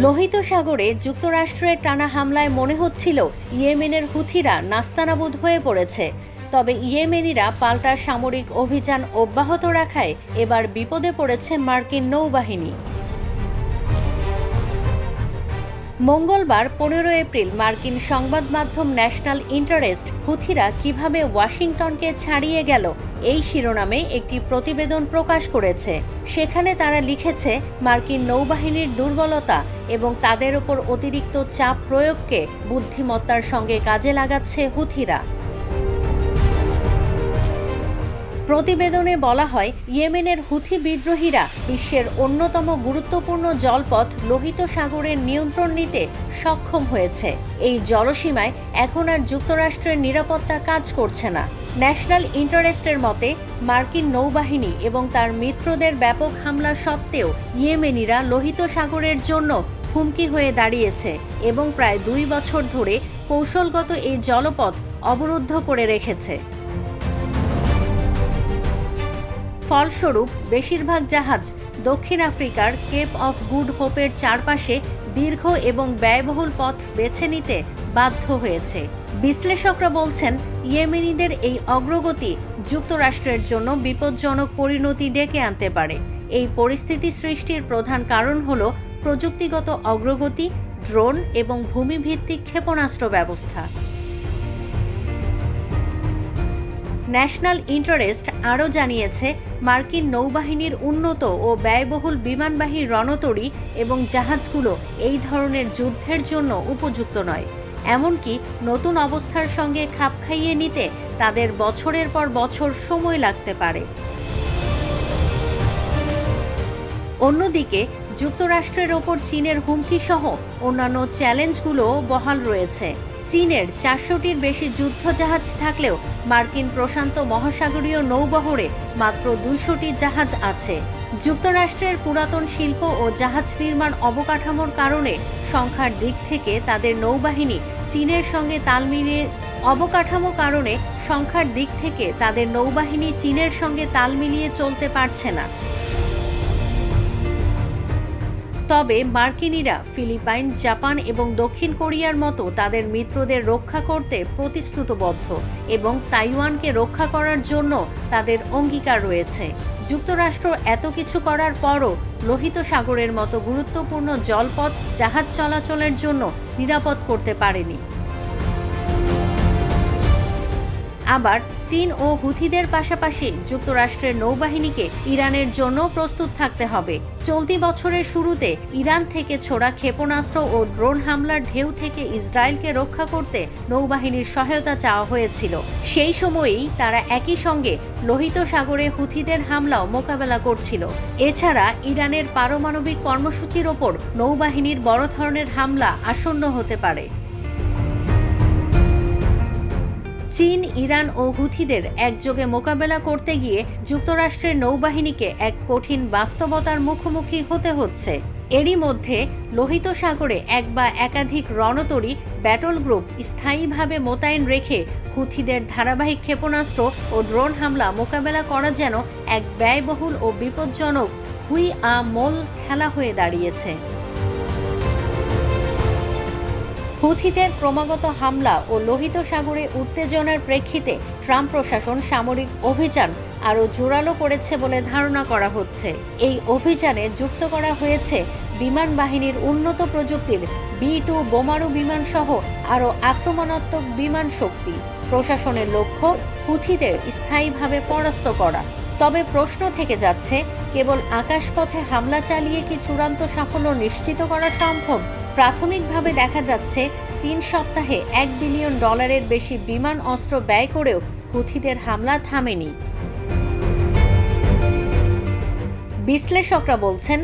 লোহিত সাগরে যুক্তরাষ্ট্রের টানা হামলায় মনে হচ্ছিল ইয়েমেনের হুথিরা নাস্তানাবুদ হয়ে পড়েছে। তবে ইয়েমেনিরা পাল্টা সামরিক অভিযান অব্যাহত রাখায় এবার বিপদে পড়েছে মার্কিন নৌবাহিনী। মঙ্গলবার পনেরো এপ্রিল মার্কিন সংবাদ মাধ্যম ন্যাশনাল ইন্টারেস্ট হুথিরা কীভাবে ওয়াশিংটনকে ছাড়িয়ে গেল, এই শিরোনামে একটি প্রতিবেদন প্রকাশ করেছে। সেখানে তারা লিখেছে, মার্কিন নৌবাহিনীর দুর্বলতা এবং তাদের ওপর অতিরিক্ত চাপ প্রয়োগকে বুদ্ধিমত্তার সঙ্গে কাজে লাগাচ্ছে হুথিরা। প্রতিবেদনে বলা হয়, ইয়েমেনের হুথি বিদ্রোহীরা বিশ্বের অন্যতম গুরুত্বপূর্ণ জলপথ লোহিত সাগরের নিয়ন্ত্রণ নিতে সক্ষম হয়েছে। এই জলসীমায় এখন আর যুক্তরাষ্ট্রের নিরাপত্তা কাজ করছে না। ন্যাশনাল ইন্টারেস্টের মতে, মার্কিন নৌবাহিনী এবং তার মিত্রদের ব্যাপক হামলা সত্ত্বেও ইয়েমেনিরা লোহিত সাগরের জন্য হুমকি হয়ে দাঁড়িয়েছে এবং প্রায় দুই বছর ধরে কৌশলগত এই জলপথ অবরুদ্ধ করে রেখেছে। ফলস্বরূপ, বেশিরভাগ জাহাজ দক্ষিণ আফ্রিকার কেপ অফ গুড হোপের চারপাশে দীর্ঘ এবং ব্যয়বহুল পথ বেছে নিতে বাধ্য হয়েছে। বিশ্লেষকরা বলছেন, ইয়েমেনিদের এই অগ্রগতি যুক্তরাষ্ট্রের জন্য বিপজ্জনক পরিণতি ডেকে আনতে পারে। এই পরিস্থিতি সৃষ্টির প্রধান কারণ হল প্রযুক্তিগত অগ্রগতি, ড্রোন এবং ভূমিভিত্তিক ক্ষেপণাস্ত্র ব্যবস্থা। ন্যাশনাল ইন্টারেস্ট আরও জানিয়েছে, মার্কিন নৌবাহিনীর উন্নত ও ব্যয়বহুল বিমানবাহী রণতরী এবং জাহাজগুলো এই ধরনের যুদ্ধের জন্য উপযুক্ত নয়। এমনকি নতুন অবস্থার সঙ্গে খাপ খাইয়ে নিতে তাদের বছরের পর বছর সময় লাগতে পারে। অন্যদিকে, যুক্তরাষ্ট্রের ওপর চীনের হুমকি সহ অন্যান্য চ্যালেঞ্জগুলোও বহাল রয়েছে। চীনের চারশোটির বেশি যুদ্ধজাহাজ থাকলেও মার্কিন প্রশান্ত মহাসাগরীয় নৌবহরে মাত্র দুইশোটি জাহাজ আছে। যুক্তরাষ্ট্রের পুরাতন শিল্প ও জাহাজ নির্মাণ অবকাঠামোর কারণে সংখ্যার দিক থেকে তাদের নৌবাহিনী চীনের সঙ্গে তাল মিলিয়ে অবকাঠামো কারণে সংখ্যার দিক থেকে তাদের নৌবাহিনী চীনের সঙ্গে তাল মিলিয়ে চলতে পারছে না। তবে মার্কিনিরা ফিলিপাইন, জাপান এবং দক্ষিণ কোরিয়ার মতো তাদের মিত্রদের রক্ষা করতে প্রতিশ্রুতবদ্ধ এবং তাইওয়ানকে রক্ষা করার জন্য তাদের অঙ্গীকার রয়েছে। যুক্তরাষ্ট্র এত কিছু করার পরও লোহিত সাগরের মতো গুরুত্বপূর্ণ জলপথ জাহাজ চলাচলের জন্য নিরাপদ করতে পারেনি। আবার চীন ও হুথিদের পাশাপাশি যুক্তরাষ্ট্রের নৌবাহিনীকে ইরানের জন্য প্রস্তুত থাকতে হবে। চলতি বছরের শুরুতে ইরান থেকে ছোড়া ক্ষেপণাস্ত্র ও ড্রোন হামলার ঢেউ থেকে ইসরায়েলকে রক্ষা করতে নৌবাহিনীর সহায়তা চাওয়া হয়েছিল। সেই সময়েই তারা একই সঙ্গে লোহিত সাগরে হুথিদের হামলাও মোকাবেলা করছিল। এছাড়া ইরানের পারমাণবিক কর্মসূচির ওপর নৌবাহিনীর বড় ধরনের হামলা আসন্ন হতে পারে। চীন, ইরান ও হুথিদের একযোগে মোকাবেলা করতে গিয়ে যুক্তরাষ্ট্রের নৌবাহিনীকে এক কঠিন বাস্তবতার মুখোমুখি হতে হচ্ছে। এরই মধ্যে লোহিত সাগরে এক বা একাধিক রণতরী ব্যাটল গ্রুপ স্থায়ীভাবে মোতায়েন রেখে হুথিদের ধারাবাহিক ক্ষেপণাস্ত্র ও ড্রোন হামলা মোকাবেলা করা যেন এক ব্যয়বহুল ও বিপজ্জনক হুই আ মোল খেলা হয়ে দাঁড়িয়েছে। হুথিদের ক্রমাগত হামলা ও লোহিত সাগরে উত্তেজনার প্রেক্ষিতে ট্রাম্প প্রশাসন সামরিক অভিযান আরও জোরালো করেছে বলে ধারণা করা হচ্ছে। এই অভিযানে যুক্ত করা হয়েছে বিমান বাহিনীর উন্নত প্রযুক্তির বি টু বোমারু বিমান সহ আরও আক্রমণাত্মক বিমান শক্তি। প্রশাসনের লক্ষ্য হুথিদের স্থায়ীভাবে পরাস্ত করা। তবে প্রশ্ন থেকে যাচ্ছে, কেবল আকাশপথে হামলা চালিয়ে কি চূড়ান্ত সাফল্য নিশ্চিত করা সম্ভব? প্রাথমিকভাবে দেখা যাচ্ছে তিন সপ্তাহে এক বিলিয়ন ডলারের বেশি বিমান অস্ত্র ব্যয় করেও হুথিদের হামলা থামেনি। বিশ্লেষকরা বলছেন,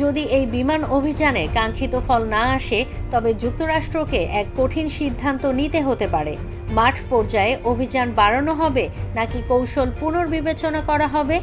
যদি এই বিমান অভিযানে কাঙ্ক্ষিত ফল না আসে, তবে যুক্তরাষ্ট্রকে এক কঠিন সিদ্ধান্ত নিতে হতে পারে। মাঠ পর্যায়ে অভিযান বাড়ানো হবে, নাকি কৌশল পুনর্বিবেচনা করা হবে?